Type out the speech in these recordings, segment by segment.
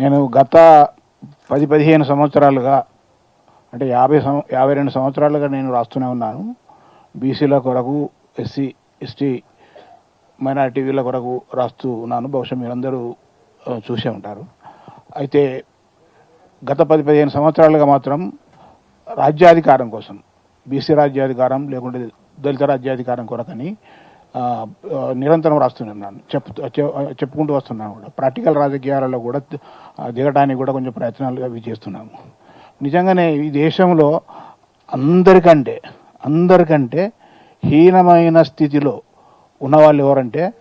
నేను గత పది పదిహేను సంవత్సరాలుగా అంటే యాభై సం యాభై రెండు సంవత్సరాలుగా నేను రాస్తూనే ఉన్నాను. బీసీల కొరకు ఎస్సీ ఎస్టీ మైనార్టీవీల కొరకు రాస్తూ ఉన్నాను. బహుశా మీరందరూ చూసే ఉంటారు. అయితే గత పది పదిహేను సంవత్సరాలుగా మాత్రం రాజ్యాధికారం కోసం బీసీ రాజ్యాధికారం లేకుంటే దళిత రాజ్యాధికారం కొరకని నిరంతరం రాస్తూనే ఉన్నాను చెప్తూ చె- చెప్పుకుంటూ వస్తున్నాను కూడా. ప్రాక్టికల్ రాజకీయాలలో కూడా దిగడానికి కూడా కొంచెం ప్రయత్నాలు అవి చేస్తున్నాము. నిజంగానే ఈ దేశంలో అందరికంటే అందరికంటే హీనమైన స్థితిలో ఉన్నవాళ్ళు ఎవరంటే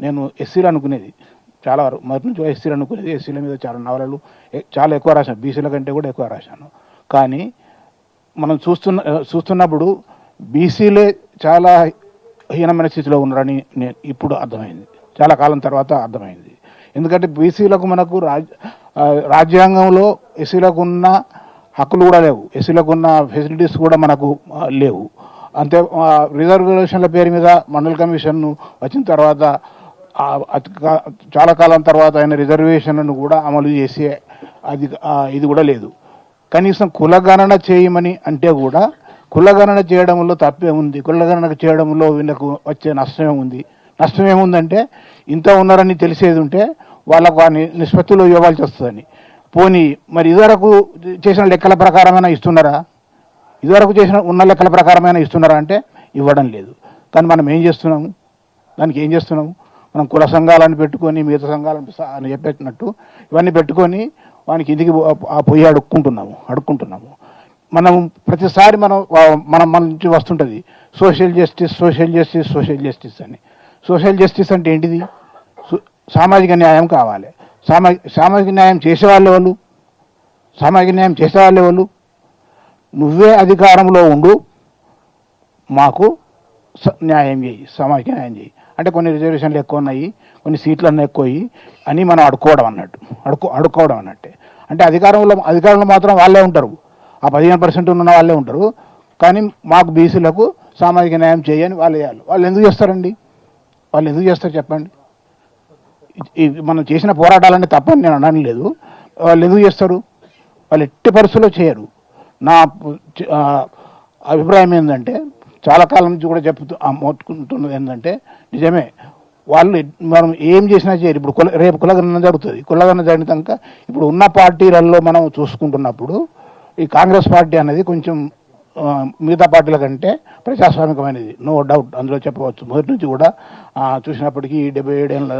నేను ఎస్సీలు అనుకునేది చాలా వరకు. మొదటి నుంచి ఎస్సీలు అనుకునేది ఎస్సీల మీద చాలా నవలలు చాలా ఎక్కువ రాశాను. బీసీల కంటే కూడా ఎక్కువ రాశాను. కానీ మనం చూస్తున్న చూస్తున్నప్పుడు బీసీలే చాలా హీనమైన స్థితిలో ఉన్నారని నేను ఇప్పుడు అర్థమైంది. చాలా కాలం తర్వాత అర్థమైంది. ఎందుకంటే బీసీలకు మనకు రాజ్ రాజ్యాంగంలో ఎస్సీలకు ఉన్న హక్కులు కూడా లేవు. ఎస్సీలకు ఉన్న ఫెసిలిటీస్ కూడా మనకు లేవు. అంతే ఆ, రిజర్వేషన్ల పేరు మీద మండల్ కమిషన్ వచ్చిన తర్వాత చాలా కాలం తర్వాత ఆయన రిజర్వేషన్లను కూడా అమలు చేసే అది ఇది కూడా లేదు. కనీసం కులగణన చేయమని అంటే కూడా కులగణన చేయడంలో తప్పే ఉంది కులగణన చేయడంలో వీళ్ళకు వచ్చే నష్టమే ఉంది నష్టం ఏముందంటే ఇంత ఉన్నారని తెలిసేది ఉంటే వాళ్ళకు ఆ నిష్పత్తిలో ఇవ్వాల్సి వస్తుందని. పోనీ మరి ఇదివరకు చేసిన లెక్కల ప్రకారమైనా ఇస్తున్నారా? ఇదివరకు చేసిన ఉన్న లెక్కల ప్రకారమైనా ఇస్తున్నారా అంటే ఇవ్వడం లేదు. కానీ మనం ఏం చేస్తున్నాము? దానికి ఏం చేస్తున్నాము? మనం కుల సంఘాలను పెట్టుకొని మిగతా సంఘాలను అని చెప్పేటట్టు ఇవన్నీ పెట్టుకొని వానికి ఇంటికి ఆ పొయ్యి అడుక్కుంటున్నాము అడుక్కుంటున్నాము. మనం ప్రతిసారి మనం మనం మన నుంచి వస్తుంటుంది. Social justice social justice social justice అని. సోషల్ జస్టిస్ అంటే ఏంటిది? సామాజిక న్యాయం కావాలి. సామాజిక సామాజిక న్యాయం చేసేవాళ్ళు వాళ్ళు సామాజిక న్యాయం చేసేవాళ్ళు వాళ్ళు నువ్వే అధికారంలో ఉండు. మాకు స- న్యాయం చేయి. సామాజిక న్యాయం చేయి. అంటే కొన్ని రిజర్వేషన్లు ఎక్కువ ఉన్నాయి కొన్ని సీట్లు అన్నీ ఎక్కువ అని మనం అడుకోవడం అన్నట్టు. అడుకో అడుకోవడం అన్నట్టే. అంటే అధికారంలో అధికారంలో మాత్రం వాళ్ళే ఉంటారు. ఆ పదిహేను పర్సెంట్ ఉన్న వాళ్ళే ఉంటారు. కానీ మాకు బీసీలకు సామాజిక న్యాయం చేయని వాళ్ళు చేయాలి వాళ్ళు ఎందుకు చేస్తారండి? వాళ్ళు ఎందుకు చేస్తారు చెప్పండి? మనం చేసిన పోరాటాలన్నీ తప్పని నేను అనడం లేదు వాళ్ళు ఎందుకు చేస్తారు? వాళ్ళు ఎట్టి పరిస్థితుల్లో చేయరు. నా అభిప్రాయం ఏంటంటే చాలా కాలం నుంచి కూడా చెప్తూ మొట్టుకుంటున్నది ఏంటంటే నిజమే వాళ్ళు మనం ఏం చేసినా చేయరు. ఇప్పుడు కుల రేపు కులగణన జరుగుతుంది. కులగణన జరిగిన కనుక ఇప్పుడు ఉన్న పార్టీలలో మనం చూసుకుంటున్నప్పుడు ఈ కాంగ్రెస్ పార్టీ అనేది కొంచెం మిగతా పార్టీల కంటే ప్రజాస్వామికమైనది. నో డౌట్ అందులో చెప్పవచ్చు. మొదటి నుంచి కూడా చూసినప్పటికీ డెబ్బై ఏడేళ్ళ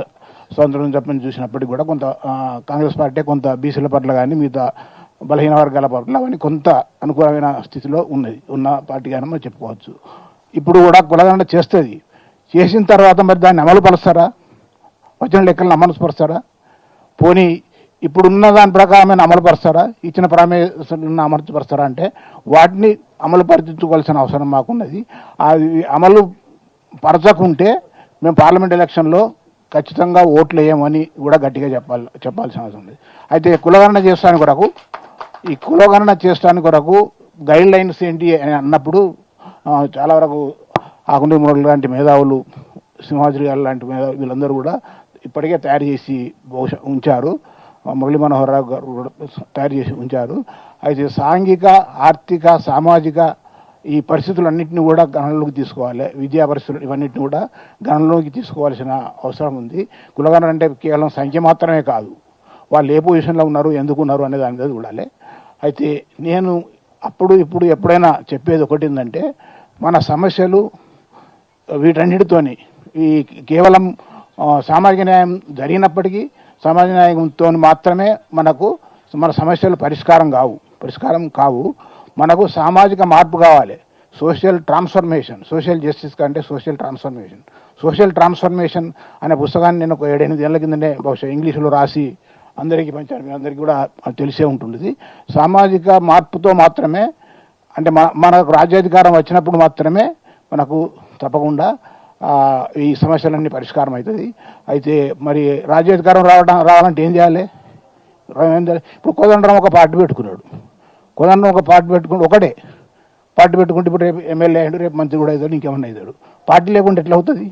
స్వతంత్రం చెప్పని చూసినప్పటికీ కూడా కొంత కాంగ్రెస్ పార్టీ కొంత బీసీల పట్ల కానీ మిగతా బలహీన వర్గాల పట్ల అవన్నీ కొంత అనుకూలమైన స్థితిలో ఉన్నది. ఉన్న పార్టీ కానీ మనం చెప్పుకోవచ్చు. ఇప్పుడు కూడా కులగండ చేస్తుంది. చేసిన తర్వాత మరి దాన్ని అమలు పరుస్తారా? వచ్చిన లెక్కలను అమలుపరుస్తారా పరుస్తారా? ఇప్పుడు ఇప్పుడున్న దాని ప్రకారం అమలు అమలుపరుస్తారా? ఇచ్చిన ప్రామేశ్వరులను అమలుపరుస్తారా అంటే వాటిని అమలుపరిచుకోవాల్సిన అవసరం మాకున్నది. అది అమలు పరచకుంటే మేము పార్లమెంట్ ఎలక్షన్లో ఖచ్చితంగా ఓట్లు వేయమని కూడా గట్టిగా చెప్పాలి చెప్పాల్సిన అవసరం ఉంది అయితే కులగణన చేస్తాను కొరకు ఈ కులగణన చేస్తాను కొరకు గైడ్ లైన్స్ ఏంటి అని అన్నప్పుడు చాలా వరకు ఆకుండి మురళి లాంటి మేధావులు సింహాద్రి గారు లాంటి మేధావులు వీళ్ళందరూ కూడా ఇప్పటికే తయారు చేసి బహుశా ఉంచారు. మురళీ మనోహర్ రావు గారు తయారు చేసి ఉంచారు. అయితే సాంఘిక ఆర్థిక సామాజిక ఈ పరిస్థితులన్నింటినీ కూడా గణనలోకి తీసుకోవాలి. విద్యా పరిస్థితులు ఇవన్నిటిని కూడా గణనలోకి తీసుకోవాల్సిన అవసరం ఉంది. కులగణన అంటే కేవలం సంఖ్య మాత్రమే కాదు. వాళ్ళు ఏ పొజిషన్లో ఉన్నారు ఎందుకు ఉన్నారు అనే దాని మీద చూడాలి. అయితే నేను అప్పుడు ఇప్పుడు ఎప్పుడైనా చెప్పేది ఒకటి ఏంటంటే మన సమస్యలు వీటన్నిటితోని ఈ కేవలం సామాజిక న్యాయం జరిగినప్పటికీ సమాజ న్యాయంతో మాత్రమే మనకు మన సమస్యలు పరిష్కారం కావు పరిష్కారం కావు. మనకు సామాజిక మార్పు కావాలి. సోషల్ ట్రాన్స్ఫర్మేషన్ సోషల్ జస్టిస్ కంటే సోషల్ ట్రాన్స్ఫర్మేషన్. సోషల్ ట్రాన్స్ఫర్మేషన్ అనే పుస్తకాన్ని నేను ఒక ఏడెనిమిది ఏళ్ళ కిందనే బహుశా ఇంగ్లీషులో రాసి అందరికీ పంచాను. మీ అందరికీ కూడా తెలిసే ఉంటుంది సామాజిక మార్పుతో మాత్రమే అంటే మన మనకు రాజ్యాధికారం వచ్చినప్పుడు మాత్రమే మనకు తప్పకుండా ఈ సమస్యలన్నీ పరిష్కారం అవుతుంది. అయితే మరి రాజ్యాధికారం రావడం రావాలంటే ఏం చేయాలి? ఏం చేయాలి? ఇప్పుడు కోదండరాం ఒక పార్టీ పెట్టుకున్నాడు. కోదండరాం ఒక పార్టీ పెట్టుకుంటే ఒకటే. పార్టీ పెట్టుకుంటే ఇప్పుడు రేపు ఎమ్మెల్యే అయ్యాడు రేపు మంత్రి కూడా అవుతాడు ఇంకేమన్నా అవుతాడు. పార్టీ లేకుండా ఎట్లా అవుతుంది?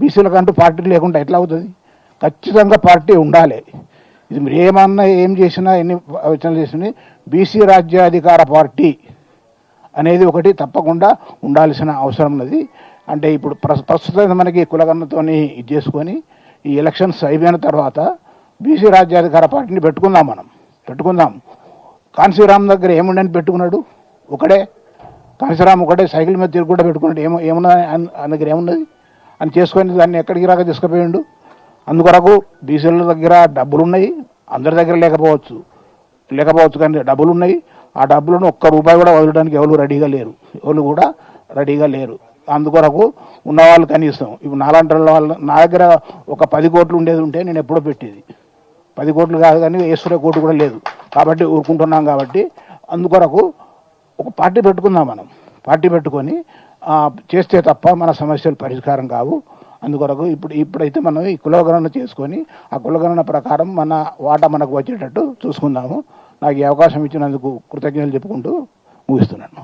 బీసీలకు అంటూ పార్టీ లేకుండా ఎట్లా అవుతుంది? ఖచ్చితంగా పార్టీ ఉండాలి. ఇది మీరు ఏమన్నా ఏం చేసినా ఎన్ని ఆలోచనలు చేసినా బీసీ రాజ్యాధికార పార్టీ అనేది ఒకటి తప్పకుండా ఉండాల్సిన అవసరం ఉన్నది. అంటే ఇప్పుడు ప్రస్తుతం మనకి కులగన్నతోని ఇది చేసుకొని ఈ ఎలక్షన్స్ అయిపోయిన తర్వాత బీసీ రాజ్యాధికార పార్టీని పెట్టుకుందాం మనం పెట్టుకుందాం. కాన్సీరామ్ దగ్గర ఏముండని పెట్టుకున్నాడు? ఒకడే. కాన్సీరామ్ ఒకటే సైకిల్ మీద తిరుగుకుంటూ పెట్టుకున్నాడు. ఏమో ఏమున్నది? ఆయన ఆయన దగ్గర ఏమున్నది? అని చేసుకొని దాన్ని ఎక్కడికి రాక తీసుకుపోయిండు. అందుకొరకు బీసీల దగ్గర డబ్బులు ఉన్నాయి అందరి దగ్గర లేకపోవచ్చు. లేకపోవచ్చు కానీ డబ్బులు ఉన్నాయి ఆ డబ్బులను ఒక్క రూపాయి కూడా వదలడానికి ఎవరు రెడీగా లేరు. ఎవరు కూడా రెడీగా లేరు. అందుకొరకు ఉన్నవాళ్ళు కనీసం ఇప్పుడు నాలాంటి వాళ్ళ నా దగ్గర ఒక పది కోట్లు ఉండేది ఉంటే నేను ఎప్పుడో పెట్టేది. పది కోట్లు కాదు కానీ వేసుకునే కోటి కూడా లేదు. కాబట్టి ఊరుకుంటున్నాం కాబట్టి అందుకొరకు ఒక పార్టీ పెట్టుకుందాం మనం. పార్టీ పెట్టుకొని చేస్తే తప్ప మన సమస్యలు పరిష్కారం కావు. అందుకొరకు ఇప్పుడు ఇప్పుడైతే మనం ఈ కులగణన చేసుకొని ఆ కులగణన ప్రకారం మన వాటా మనకు వచ్చేటట్టు చూసుకుందాము. నాకు ఈ అవకాశం ఇచ్చినందుకు కృతజ్ఞతలు చెప్పుకుంటూ ముగిస్తున్నాను.